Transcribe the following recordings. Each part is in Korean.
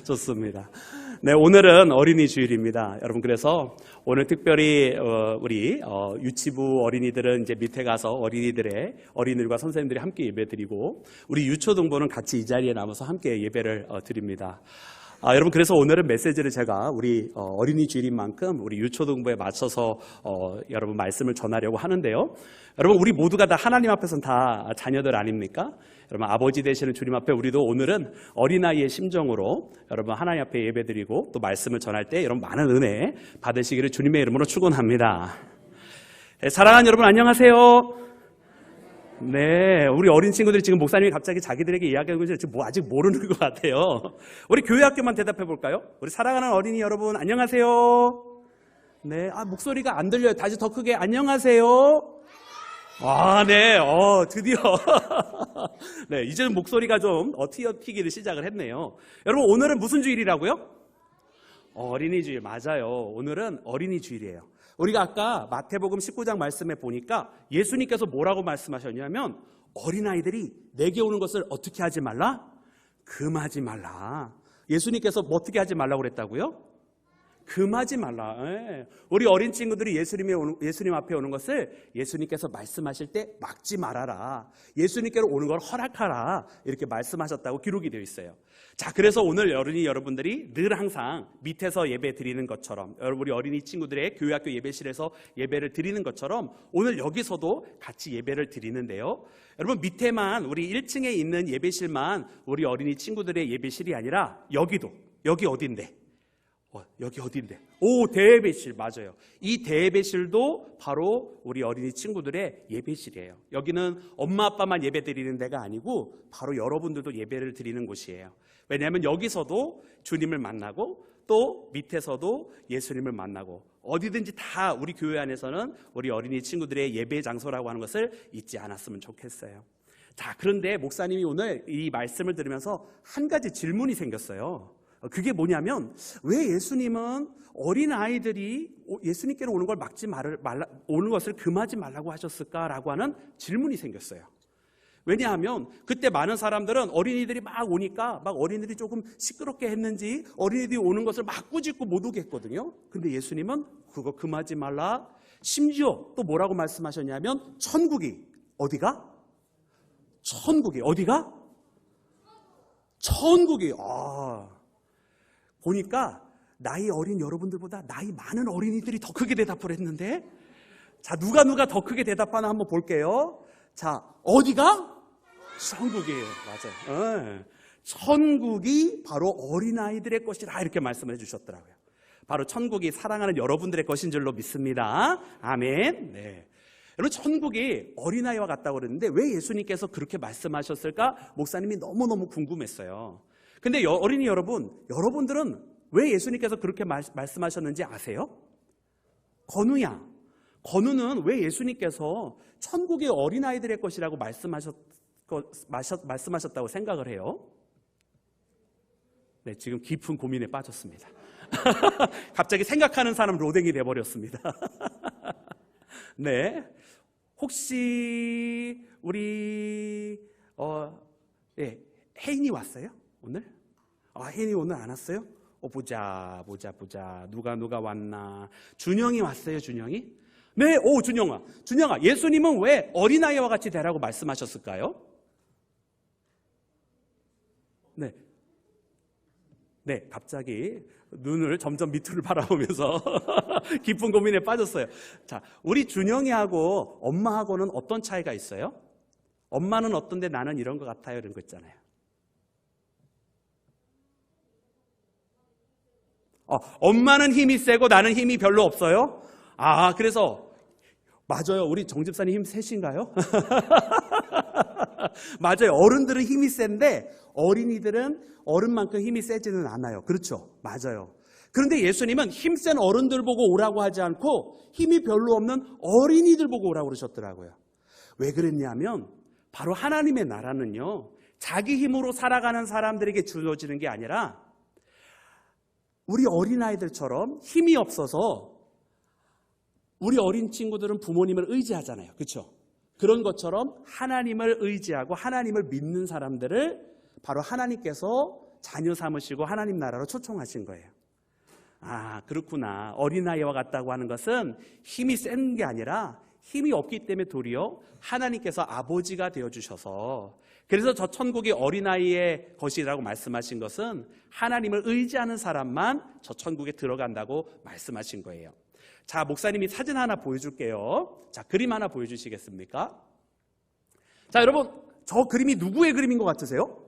좋습니다. 네, 오늘은 어린이 주일입니다. 여러분, 그래서 오늘 특별히, 어, 우리, 어, 유치부 어린이들은 이제 밑에 가서 어린이들의, 어린이들과 선생님들이 함께 예배 드리고, 우리 유초등부는 같이 이 자리에 남아서 함께 예배를 어, 드립니다. 아, 여러분, 그래서 오늘은 메시지를 제가 우리 어, 린이 주일인 만큼 우리 유초등부에 맞춰서 어, 여러분 말씀을 전하려고 하는데요. 여러분, 우리 모두가 다 하나님 앞에서는 다 자녀들 아닙니까? 여러분, 아버지 되시는 주님 앞에 우리도 오늘은 어린아이의 심정으로 여러분 하나님 앞에 예배드리고 또 말씀을 전할 때 여러분 많은 은혜 받으시기를 주님의 이름으로 축원합니다. 예, 사랑하는 여러분 안녕하세요. 네, 우리 어린 친구들이 지금 목사님이 갑자기 자기들에게 이야기하고 있는데 지금 뭐 아직 모르는 것 같아요. 우리 교회 학교만 대답해 볼까요? 우리 사랑하는 어린이 여러분 안녕하세요. 네, 아 목소리가 안 들려요. 다시 더 크게 안녕하세요. 아, 네, 어, 드디어. 네, 이제는 목소리가 좀 어, 튀어 튀기를 시작을 했네요. 여러분, 오늘은 무슨 주일이라고요? 어린이 주일, 맞아요. 오늘은 어린이 주일이에요. 우리가 아까 마태복음 19장 말씀에 보니까 예수님께서 뭐라고 말씀하셨냐면 어린아이들이 내게 오는 것을 어떻게 하지 말라? 금하지 말라. 예수님께서 뭐 어떻게 하지 말라고 그랬다고요? 금하지 말라. 예. 우리 어린 친구들이 예수님에 예수님 앞에 오는 것을 예수님께서 말씀하실 때 막지 말아라. 예수님께로 오는 걸 허락하라. 이렇게 말씀하셨다고 기록이 되어 있어요. 자, 그래서 오늘 어린이 여러분들이 늘 항상 밑에서 예배 드리는 것처럼, 우리 어린이 친구들의 교회학교 예배실에서 예배를 드리는 것처럼 오늘 여기서도 같이 예배를 드리는데요. 여러분 밑에만 우리 1층에 있는 예배실만 우리 어린이 친구들의 예배실이 아니라 여기도 여기 어딘데? 어, 여기 어딘데? 오, 대예배실, 맞아요. 이 대예배실도 바로 우리 어린이 친구들의 예배실이에요. 여기는 엄마, 아빠만 예배 드리는 데가 아니고 바로 여러분들도 예배를 드리는 곳이에요. 왜냐하면 여기서도 주님을 만나고 또 밑에서도 예수님을 만나고 어디든지 다 우리 교회 안에서는 우리 어린이 친구들의 예배 장소라고 하는 것을 잊지 않았으면 좋겠어요. 자, 그런데 목사님이 오늘 이 말씀을 들으면서 한 가지 질문이 생겼어요. 그게 뭐냐면 왜 예수님은 어린 아이들이 예수님께로 오는 걸 막지 말을 말라 오는 것을 금하지 말라고 하셨을까라고 하는 질문이 생겼어요. 왜냐하면 그때 많은 사람들은 어린이들이 막 오니까 막 어린이들이 조금 시끄럽게 했는지 어린이들이 오는 것을 막 꾸짖고 못 오게 했거든요. 근데 예수님은 그거 금하지 말라. 심지어 또 뭐라고 말씀하셨냐면 천국이 어디가? 천국이 어디가? 천국이 아 보니까 나이 어린 여러분들보다 나이 많은 어린이들이 더 크게 대답을 했는데 자 누가 누가 더 크게 대답하나 한번 볼게요. 자 어디가? 천국이에요. 맞아요. 네. 천국이 바로 어린아이들의 것이라 이렇게 말씀을 해주셨더라고요. 바로 천국이 사랑하는 여러분들의 것인 줄로 믿습니다. 아멘. 네. 여러분 천국이 어린아이와 같다고 그랬는데 왜 예수님께서 그렇게 말씀하셨을까? 목사님이 너무너무 궁금했어요. 근데 어린이 여러분, 여러분들은 왜 예수님께서 그렇게 말, 말씀하셨는지 아세요? 건우야. 건우는 왜 예수님께서 천국의 어린아이들의 것이라고 말씀하셨, 말씀하셨다고 생각을 해요? 네, 지금 깊은 고민에 빠졌습니다. 갑자기 생각하는 사람 로댕이 돼버렸습니다. 네. 혹시, 우리, 어, 예, 혜인이 왔어요? 오늘? 아, 혜인이 오늘 안 왔어요? 어, 보자, 보자, 보자. 누가, 누가 왔나. 준영이 왔어요, 준영이? 네, 오, 준영아. 준영아, 예수님은 왜 어린아이와 같이 되라고 말씀하셨을까요? 네. 네, 갑자기 눈을 점점 밑으로 바라보면서 깊은 고민에 빠졌어요. 자, 우리 준영이하고 엄마하고는 어떤 차이가 있어요? 엄마는 어떤데 나는 이런 것 같아요. 이런 거 있잖아요. 어, 엄마는 힘이 세고 나는 힘이 별로 없어요? 아, 그래서, 맞아요. 우리 정집사님 힘 세신가요? 맞아요. 어른들은 힘이 센데 어린이들은 어른만큼 힘이 세지는 않아요. 그렇죠. 맞아요. 그런데 예수님은 힘 센 어른들 보고 오라고 하지 않고 힘이 별로 없는 어린이들 보고 오라고 그러셨더라고요. 왜 그랬냐면 바로 하나님의 나라는요. 자기 힘으로 살아가는 사람들에게 주어지는 게 아니라 우리 어린아이들처럼 힘이 없어서 우리 어린 친구들은 부모님을 의지하잖아요. 그렇죠? 그런 것처럼 하나님을 의지하고 하나님을 믿는 사람들을 바로 하나님께서 자녀 삼으시고 하나님 나라로 초청하신 거예요. 아, 그렇구나. 어린아이와 같다고 하는 것은 힘이 센 게 아니라 힘이 없기 때문에 도리어 하나님께서 아버지가 되어 주셔서 그래서 저 천국이 어린아이의 것이라고 말씀하신 것은 하나님을 의지하는 사람만 저 천국에 들어간다고 말씀하신 거예요. 자, 목사님이 사진 하나 보여줄게요. 자, 그림 하나 보여주시겠습니까? 자, 여러분, 저 그림이 누구의 그림인 것 같으세요?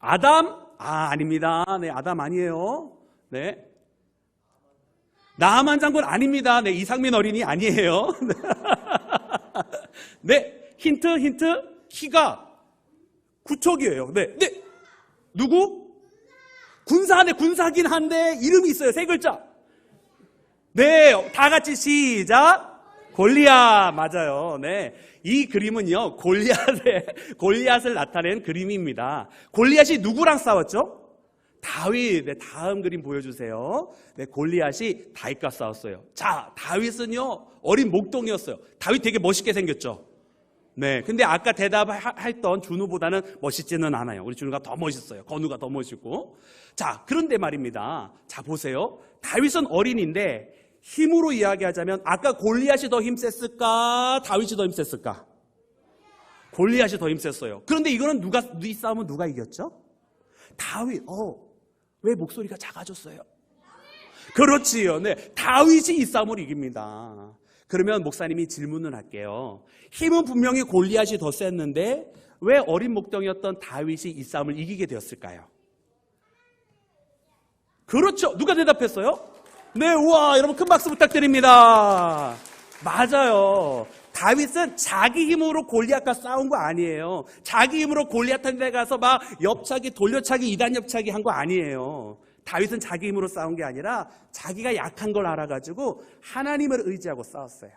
아담? 아, 아닙니다. 네, 아담 아니에요. 네. 나만 장군 아닙니다. 네, 이상민 어린이 아니에요. 네, 힌트, 힌트. 키가 구척이에요. 네, 네. 누구? 군사, 네, 군사긴 한데 이름이 있어요. 세 글자. 네, 다 같이 시작. 골리앗 맞아요. 네. 이 그림은요. 골리앗의 골리앗을 나타낸 그림입니다. 골리앗이 누구랑 싸웠죠? 다윗. 네, 다음 그림 보여 주세요. 네, 골리앗이 다윗과 싸웠어요. 자, 다윗은요. 어린 목동이었어요. 다윗 되게 멋있게 생겼죠. 네. 근데 아까 대답했던 준우보다는 멋있지는 않아요. 우리 준우가 더 멋있어요. 건우가 더 멋있고. 자, 그런데 말입니다. 자, 보세요. 다윗은 어린인데 힘으로 이야기하자면 아까 골리앗이 더 힘셌을까? 다윗이 더 힘셌을까? 골리앗이 더 힘셌어요. 그런데 이거는 누가 이 싸움은 누가 이겼죠? 다윗. 어. 왜 목소리가 작아졌어요? 그렇지요. 네. 다윗이 이 싸움을 이깁니다. 그러면 목사님이 질문을 할게요. 힘은 분명히 골리앗이 더 셌는데 왜 어린 목동이었던 다윗이 이 싸움을 이기게 되었을까요? 그렇죠. 누가 대답했어요? 네, 우와, 여러분 큰 박수 부탁드립니다. 맞아요. 다윗은 자기 힘으로 골리앗과 싸운 거 아니에요. 자기 힘으로 골리앗한테 가서 막 옆차기, 돌려차기, 이단 옆차기 한 거 아니에요. 다윗은 자기 힘으로 싸운 게 아니라 자기가 약한 걸 알아가지고 하나님을 의지하고 싸웠어요.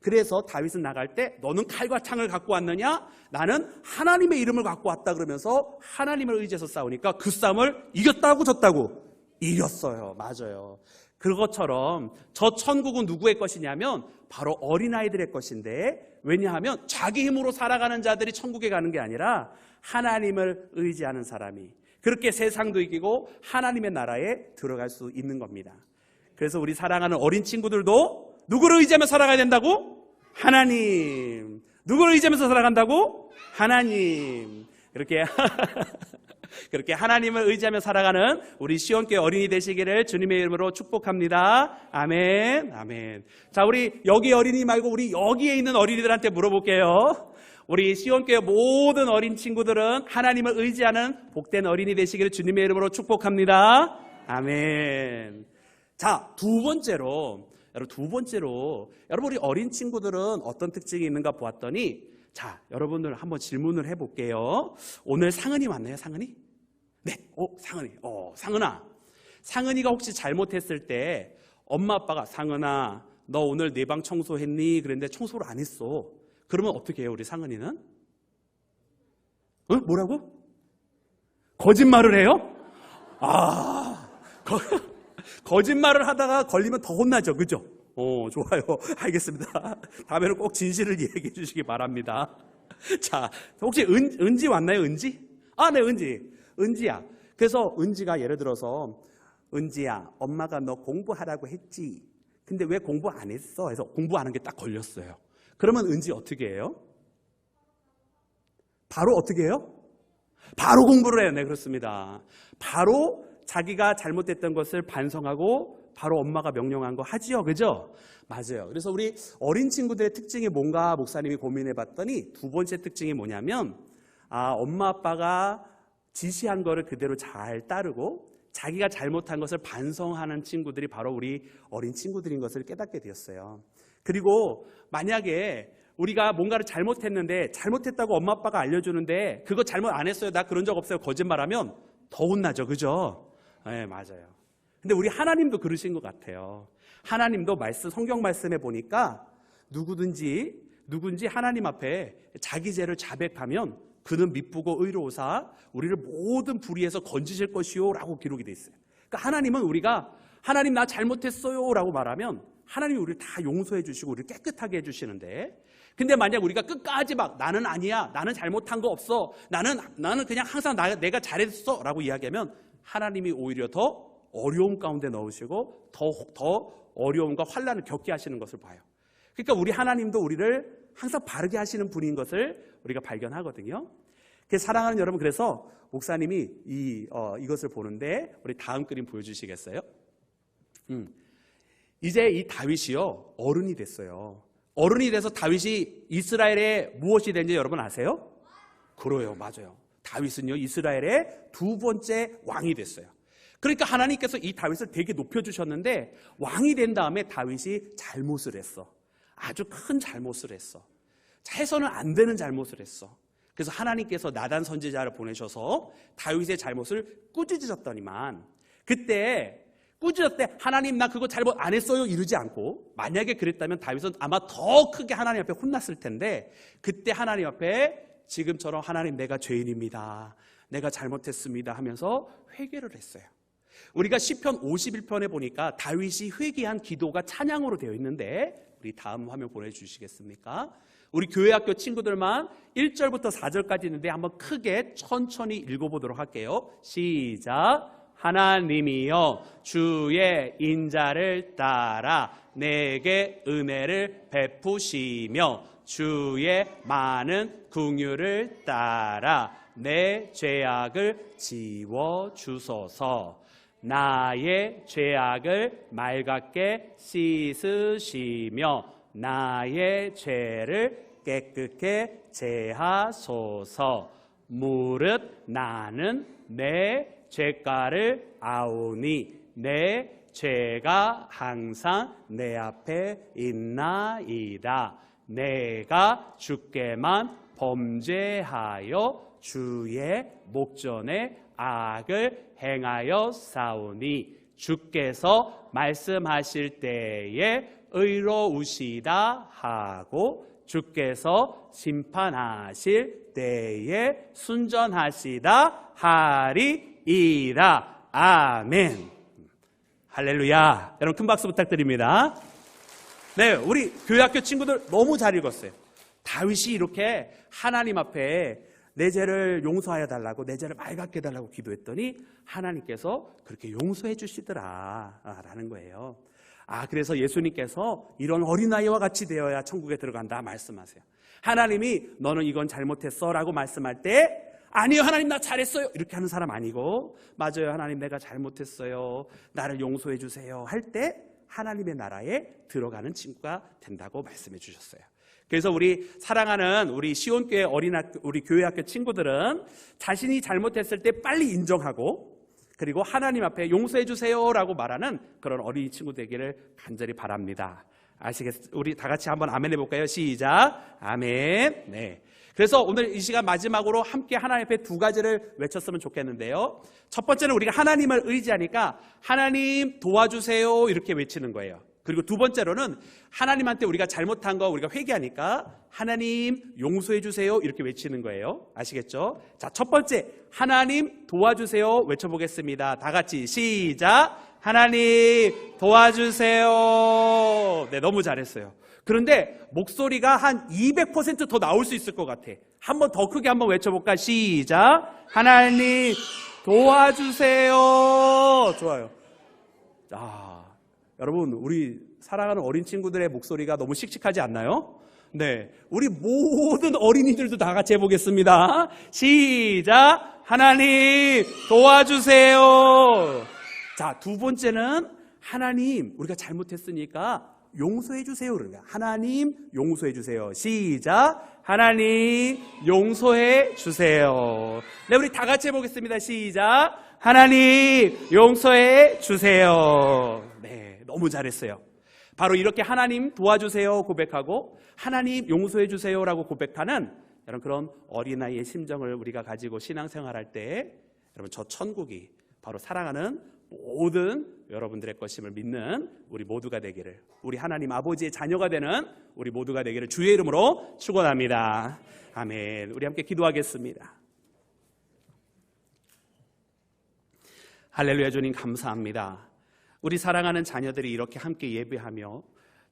그래서 다윗은 나갈 때 너는 칼과 창을 갖고 왔느냐? 나는 하나님의 이름을 갖고 왔다 그러면서 하나님을 의지해서 싸우니까 그 싸움을 이겼다고 졌다고 이겼어요. 맞아요. 그것처럼 저 천국은 누구의 것이냐면 바로 어린아이들의 것인데 왜냐하면 자기 힘으로 살아가는 자들이 천국에 가는 게 아니라 하나님을 의지하는 사람이 그렇게 세상도 이기고 하나님의 나라에 들어갈 수 있는 겁니다. 그래서 우리 사랑하는 어린 친구들도 누구를 의지하며 살아가야 된다고? 하나님. 누구를 의지하면서 살아간다고? 하나님. 그렇게 그렇게 하나님을 의지하며 살아가는 우리 시원교회 어린이 되시기를 주님의 이름으로 축복합니다. 아멘. 아멘. 자, 우리 여기 어린이 말고 우리 여기에 있는 어린이들한테 물어볼게요. 우리 시원교회 모든 어린 친구들은 하나님을 의지하는 복된 어린이 되시기를 주님의 이름으로 축복합니다. 아멘. 자, 두 번째로, 여러분 두 번째로, 여러분 우리 어린 친구들은 어떤 특징이 있는가 보았더니, 자, 여러분들 한번 질문을 해볼게요. 오늘 상은이 왔나요, 상은이? 네, 어, 상은이. 어, 상은아. 상은이가 혹시 잘못했을 때 엄마 아빠가 상은아, 너 오늘 내 방 청소했니? 그랬는데 청소를 안 했어. 그러면 어떻게 해요, 우리 상은이는? 어? 뭐라고? 거짓말을 해요? 아, 거, 거짓말을 하다가 걸리면 더 혼나죠, 그죠? 어, 좋아요. 알겠습니다. 다음에는 꼭 진실을 얘기해 주시기 바랍니다. 자, 혹시 은, 은지 왔나요, 은지? 아, 네, 은지. 은지야. 그래서 은지가 예를 들어서, 은지야, 엄마가 너 공부하라고 했지. 근데 왜 공부 안 했어? 해서 공부 하는 게 딱 걸렸어요. 그러면 은지 어떻게 해요? 바로 어떻게 해요? 바로 공부를 해요. 네, 그렇습니다. 바로 자기가 잘못됐던 것을 반성하고 바로 엄마가 명령한 거 하지요. 그죠? 맞아요. 그래서 우리 어린 친구들의 특징이 뭔가 목사님이 고민해 봤더니 두 번째 특징이 뭐냐면 아, 엄마 아빠가 지시한 거를 그대로 잘 따르고 자기가 잘못한 것을 반성하는 친구들이 바로 우리 어린 친구들인 것을 깨닫게 되었어요. 그리고 만약에 우리가 뭔가를 잘못했는데 잘못했다고 엄마 아빠가 알려주는데 그거 잘못 안 했어요. 나 그런 적 없어요. 거짓말하면 더 혼나죠. 그죠? 네, 맞아요. 근데 우리 하나님도 그러신 것 같아요. 하나님도 말씀, 성경 말씀에 보니까 누구든지, 누군지 하나님 앞에 자기 죄를 자백하면 그는 미쁘고 의로우사 우리를 모든 불의에서 건지실 것이요 라고 기록이 돼 있어요. 그러니까 하나님은 우리가 하나님 나 잘못했어요 라고 말하면 하나님이 우리를 다 용서해 주시고 우리를 깨끗하게 해 주시는데 근데 만약 우리가 끝까지 막 나는 아니야, 나는 잘못한 거 없어, 나는 나는 그냥 항상 나, 내가 잘했어라고 이야기하면 하나님이 오히려 더 어려움 가운데 넣으시고 더 더 어려움과 환란을 겪게 하시는 것을 봐요. 그러니까 우리 하나님도 우리를 항상 바르게 하시는 분인 것을 우리가 발견하거든요. 그 사랑하는 여러분, 그래서 목사님이 이 어, 이것을 보는데 우리 다음 그림 보여주시겠어요? 음. 이제 이 다윗이요 어른이 됐어요. 어른이 돼서 다윗이 이스라엘에 무엇이 된지 여러분 아세요? 그래요, 맞아요. 다윗은요 이스라엘의 두 번째 왕이 됐어요. 그러니까 하나님께서 이 다윗을 되게 높여 주셨는데 왕이 된 다음에 다윗이 잘못을 했어. 아주 큰 잘못을 했어. 해서는 안 되는 잘못을 했어. 그래서 하나님께서 나단 선지자를 보내셔서 다윗의 잘못을 꾸짖으셨더니만 그때 꾸짖을 때 하나님 나 그거 잘못 안 했어요 이러지 않고 만약에 그랬다면 다윗은 아마 더 크게 하나님 앞에 혼났을 텐데 그때 하나님 앞에 지금처럼 하나님 내가 죄인입니다. 내가 잘못했습니다 하면서 회개를 했어요. 우리가 시편 51편에 보니까 다윗이 회개한 기도가 찬양으로 되어 있는데 우리 다음 화면 보내 주시겠습니까? 우리 교회 학교 친구들만 1절부터 4절까지 있는데 한번 크게 천천히 읽어보도록 할게요. 시작. 하나님이여 주의 인자를 따라 내게 은혜를 베푸시며 주의 많은 궁유를 따라 내 죄악을 지워 주소서. 나의 죄악을 맑게 씻으시며 나의 죄를 깨끗게 제하소서. 무릇 나는 내 죄가를 아오니 내 죄가 항상 내 앞에 있나이다. 내가 주께만 범죄하여 주의 목전에 악을 행하여 싸우니 주께서 말씀하실 때에 의로우시다 하고 주께서 심판하실 때에 순전하시다 하리이다. 아멘. 할렐루야. 여러분 큰 박수 부탁드립니다. 네, 우리 교회학교 친구들 너무 잘 읽었어요. 다윗이 이렇게 하나님 앞에 내 죄를 용서하여 달라고 내 죄를 맑게 달라고 기도했더니 하나님께서 그렇게 용서해 주시더라라는 거예요. 아, 그래서 예수님께서 이런 어린아이와 같이 되어야 천국에 들어간다 말씀하세요. 하나님이 너는 이건 잘못했어 라고 말씀할 때 아니요, 하나님 나 잘했어요. 이렇게 하는 사람 아니고 맞아요, 하나님 내가 잘못했어요. 나를 용서해 주세요. 할 때 하나님의 나라에 들어가는 친구가 된다고 말씀해 주셨어요. 그래서 우리 사랑하는 우리 시온교회 어린학교, 우리 교회학교 친구들은 자신이 잘못했을 때 빨리 인정하고 그리고 하나님 앞에 용서해 주세요라고 말하는 그런 어린이 친구 되기를 간절히 바랍니다. 아시겠? 우리 다 같이 한번 아멘 해볼까요? 시작. 아멘. 네. 그래서 오늘 이 시간 마지막으로 함께 하나님 앞에 두 가지를 외쳤으면 좋겠는데요. 첫 번째는 우리가 하나님을 의지하니까 하나님 도와주세요 이렇게 외치는 거예요. 그리고 두 번째로는 하나님한테 우리가 잘못한 거 우리가 회개하니까 하나님 용서해 주세요 이렇게 외치는 거예요. 아시겠죠? 자, 첫 번째 하나님 도와주세요 외쳐보겠습니다. 다 같이 시작. 하나님 도와주세요. 네, 너무 잘했어요. 그런데 목소리가 한 200%더 나올 수 있을 것 같아. 한번 더 크게 한번 외쳐볼까? 시작. 하나님 도와주세요. 좋아요. 아, 여러분, 우리 사랑하는 어린 친구들의 목소리가 너무 씩씩하지 않나요? 네. 우리 모든 어린이들도 다 같이 해보겠습니다. 시작! 하나님, 도와주세요! 자, 두 번째는 하나님, 우리가 잘못했으니까 용서해 주세요. 그러면 하나님, 용서해 주세요. 시작! 하나님, 용서해 주세요. 네, 우리 다 같이 해보겠습니다. 시작! 하나님, 용서해 주세요. 네, 너무 잘했어요. 바로 이렇게 하나님 도와주세요 고백하고 하나님 용서해 주세요라고 고백하는 여러분 그런 어린아이의 심정을 우리가 가지고 신앙생활할 때 여러분 저 천국이 바로 사랑하는 모든 여러분들의 것임을 믿는 우리 모두가 되기를 우리 하나님 아버지의 자녀가 되는 우리 모두가 되기를 주의 이름으로 축원합니다. 아멘. 우리 함께 기도하겠습니다. 할렐루야 주님 감사합니다. 우리 사랑하는 자녀들이 이렇게 함께 예배하며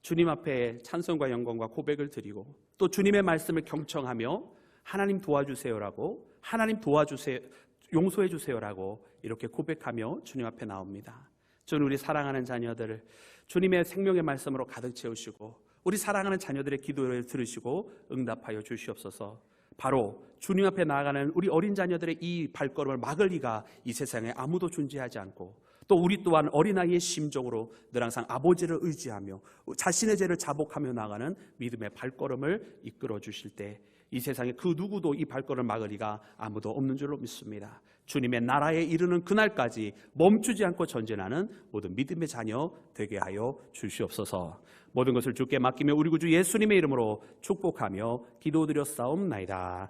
주님 앞에 찬송과 영광과 고백을 드리고 또 주님의 말씀을 경청하며 하나님 도와주세요라고 하나님 도와주세요 용서해 주세요라고 이렇게 고백하며 주님 앞에 나옵니다. 저는 우리 사랑하는 자녀들을 주님의 생명의 말씀으로 가득 채우시고 우리 사랑하는 자녀들의 기도를 들으시고 응답하여 주시옵소서. 바로 주님 앞에 나아가는 우리 어린 자녀들의 이 발걸음을 막을 리가 이 세상에 아무도 존재하지 않고 또 우리 또한 어린아이의 심정으로 늘 항상 아버지를 의지하며 자신의 죄를 자복하며 나가는 믿음의 발걸음을 이끌어 주실 때 이 세상에 그 누구도 이 발걸음을 막을 리가 아무도 없는 줄로 믿습니다. 주님의 나라에 이르는 그날까지 멈추지 않고 전진하는 모든 믿음의 자녀 되게 하여 주시옵소서. 모든 것을 주께 맡기며 우리 구주 예수님의 이름으로 축복하며 기도드렸사옵나이다.